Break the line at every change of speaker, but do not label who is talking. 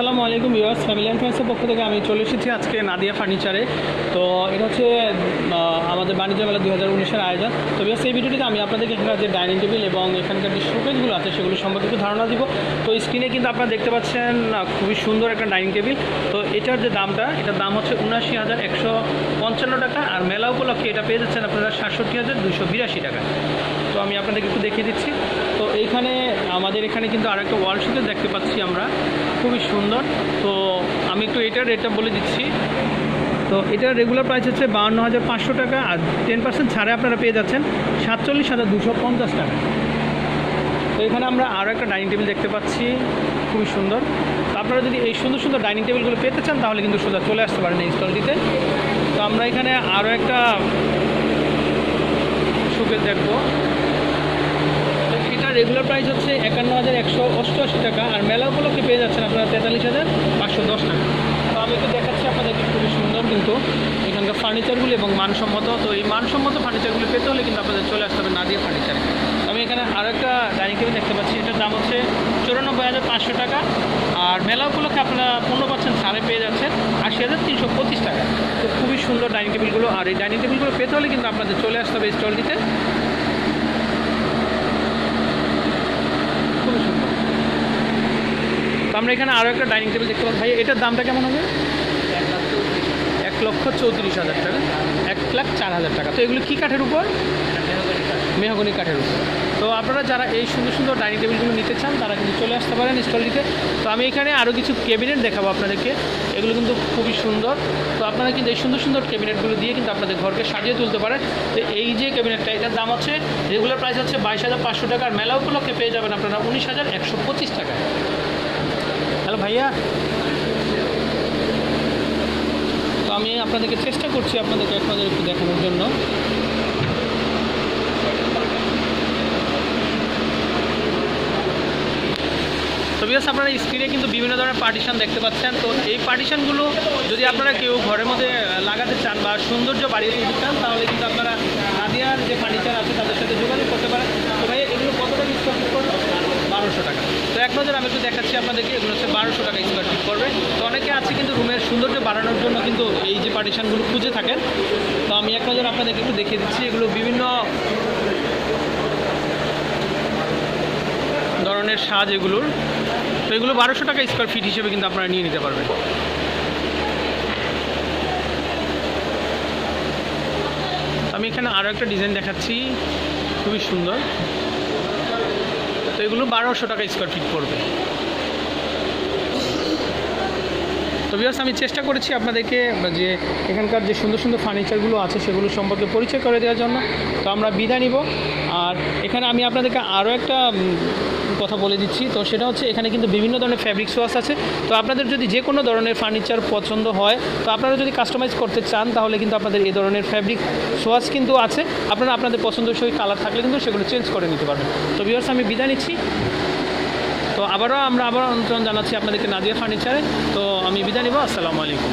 আসসালামু আলাইকুম US family and ফ্রেন্ডসের পক্ষ থেকে আমি চলে এসেছি আজকে নাদিয়া ফার্নিচারে। তো এটা হচ্ছে আমাদের বাণিজ্য মেলা দুই হাজার উনিশের আয়োজন। তো বিয়াস এই ভিডিওটিতে আমি আপনাদেরকে এখানকার যে ডাইনিং টেবিল এবং এখানকার যে শোকেজগুলো আছে, সেগুলো সম্পর্কে একটু ধারণা দিব। তো স্ক্রিনে কিন্তু আপনারা দেখতে পাচ্ছেন খুবই সুন্দর একটা ডাইনিং টেবিল। তো এটার যে দামটা, এটার দাম হচ্ছে উনাশি হাজার একশো পঞ্চান্ন টাকা। আর মেলা উপলক্ষে এটা পেয়ে যাচ্ছেন আপনারা সাতষট্টি হাজার দুশো বিরাশি টাকা। তো আমি আপনাদেরকে একটু দেখিয়ে দিচ্ছি। এইখানে আমাদের এখানে কিন্তু আরেকটা ওয়াল শুতে দেখতে পাচ্ছি আমরা। খুবই সুন্দর। তো আমি একটু এটার রেটটা বলে দিচ্ছি। তো এটার রেগুলার প্রাইস হচ্ছে বাউন্ন হাজার পাঁচশো টাকা আর টেন পার্সেন্ট ছাড়ে আপনারা পেয়ে যাচ্ছেন সাতচল্লিশ হাজার দুশো পঞ্চাশ টাকা। তো এখানে আমরা আরও একটা ডাইনিং টেবিল দেখতে পাচ্ছি। খুবই সুন্দর। তো আপনারা যদি এই সুন্দর সুন্দর ডাইনিং টেবিলগুলো পেতে চান, তাহলে কিন্তু সোজা চলে আসতে পারেন এই স্টলটিতে তো আমরা এখানে আরও একটা শোকেস দেখব। রেগুলার প্রাইস হচ্ছে একান্ন হাজার একশো অষ্টআশি টাকা, আর মেলা উপলক্ষে পেয়ে যাচ্ছেন আপনারা তেতাল্লিশ হাজার পাঁচশো দশ টাকা। তো আমি একটু দেখাচ্ছি আপনাদেরকে, খুবই সুন্দর কিন্তু এখানকার ফার্নিচারগুলি এবং মানসম্মত। তো এই মানসম্মত ফার্নিচারগুলি পেতে হলে কিন্তু আপনাদের চলে আসতে হবে নাদিয়া ফার্নিচারে আমি এখানে আরও একটা ডাইনিং টেবিল দেখতে পাচ্ছি, এটার দাম হচ্ছে চুরানব্বই হাজার পাঁচশো টাকা, আর মেলা উপলক্ষে আপনারা পনেরো পার্সেন্ট ছাড়ে পেয়ে যাচ্ছেন আশি হাজার তিনশো পঁচিশ টাকা। তো খুবই সুন্দর ডাইনিং টেবিলগুলো আর এই ডাইনিং টেবিলগুলো পেতে হলে কিন্তু আপনাদের চলে আসতে হবে স্টলটিতে খুবই সুন্দর তো আমরা এখানে আরও একটা ডাইনিং টেবিল দেখতে পাচ্ছি ভাই এটার দামটা কেমন হবে? এক লক্ষ চৌত্রিশ হাজার টাকা। এক লাখ চার হাজার টাকা। তো এগুলো কী কাঠের উপর? মেহগনি কাঠের উপর। তো আপনারা যারা এই সুন্দর সুন্দর ডাইনিং টেবিলগুলো নিতে চান, তারা কিন্তু চলে আসতে পারেন স্টলটিতে তো আমি এখানে আরও কিছু ক্যাবিনেট দেখাবো আপনাদেরকে। এগুলো কিন্তু খুবই সুন্দর। তো আপনারা কিন্তু এই সুন্দর সুন্দর ক্যাবিনেটগুলো দিয়ে কিন্তু আপনাদের ঘরকে সাজিয়ে তুলতে পারেন। তো এই যে ক্যাবিনেটটা, এটার দাম হচ্ছে রেগুলার প্রাইস হচ্ছে বাইশ হাজার পাঁচশো টাকা। আর মেলা উপলক্ষে পেয়ে যাবেন আপনারা উনিশ হাজার একশো পঁচিশ টাকা। ভাইয়া। তো আমি আপনাদেরকে চেষ্টা করছি আপনাদেরকে আপনাদের একটু দেখানোর জন্য। তো আপনারা স্ক্রিনে কিন্তু বিভিন্ন ধরনের পার্টিশন দেখতে পাচ্ছেন। তো এই পার্টিশনগুলো যদি আপনারা কেউ ঘরের মধ্যে লাগাতে চান বা সৌন্দর্য বাড়িয়ে দিতে চান, তাহলে কিন্তু আপনারা নাদিয়ার যে ফার্নিচার আছে, তাদের সাথে যোগাযোগ করতে পারেন। তো ভাই এগুলো কত টাকা স্কোয়ার ফিট করবে বারোশো টাকা তো আমি একটু দেখাচ্ছি আপনাদেরকে, এগুলো হচ্ছে বারোশো টাকা স্কোয়ার ফিট করবে তো অনেকে আছে কিন্তু রুমের সৌন্দর্য বাড়ানোর জন্য কিন্তু এই যে পার্টিশনগুলো খুঁজে থাকেন। তো আমি এক নজর আপনাদেরকে একটু দেখিয়ে দিচ্ছি, এগুলো বিভিন্ন ধরনের সাজ এগুলোর। তো এগুলো বারোশো টাকা স্কোয়ার ফিট হিসেবে কিন্তু আপনারা নিয়ে নিতে পারবেন। আমি এখানে আরও একটা ডিজাইন দেখাচ্ছি, খুবই সুন্দর। তো এগুলো বারোশো টাকা স্কোয়ার ফিট পড়বে। তো বিয়াস আমি চেষ্টা করেছি আপনাদেরকে যে এখানকার যে সুন্দর সুন্দর ফার্নিচারগুলো আছে সেগুলো সম্পর্কে পরিচয় করে দেওয়ার জন্য। তো আমরা বিদায় নিব। আর এখানে আমি আপনাদেরকে আরও একটা কথা বলে দিচ্ছি। তো সেটা হচ্ছে এখানে কিন্তু বিভিন্ন ধরনের ফ্যাব্রিক সোয়াস আছে। তো আপনাদের যদি যে কোনো ধরনের ফার্নিচার পছন্দ হয়, তো আপনারা যদি কাস্টমাইজ করতে চান, তাহলে কিন্তু আপনাদের এই ধরনের ফ্যাব্রিক সোয়াস কিন্তু আছে। আপনারা আপনাদের পছন্দসই কালার থাকলে কিন্তু সেগুলো চেঞ্জ করে নিতে পারবেন। তো বিয়ার্স আমি বিদায় নিচ্ছি। তো আবারও আমরা আবার আমন্ত্রণ জানাচ্ছি আপনাদেরকে নাদিয়া ফার্নিচারে। তো আমি বিদায় নিব, আসসালামু আলাইকুম।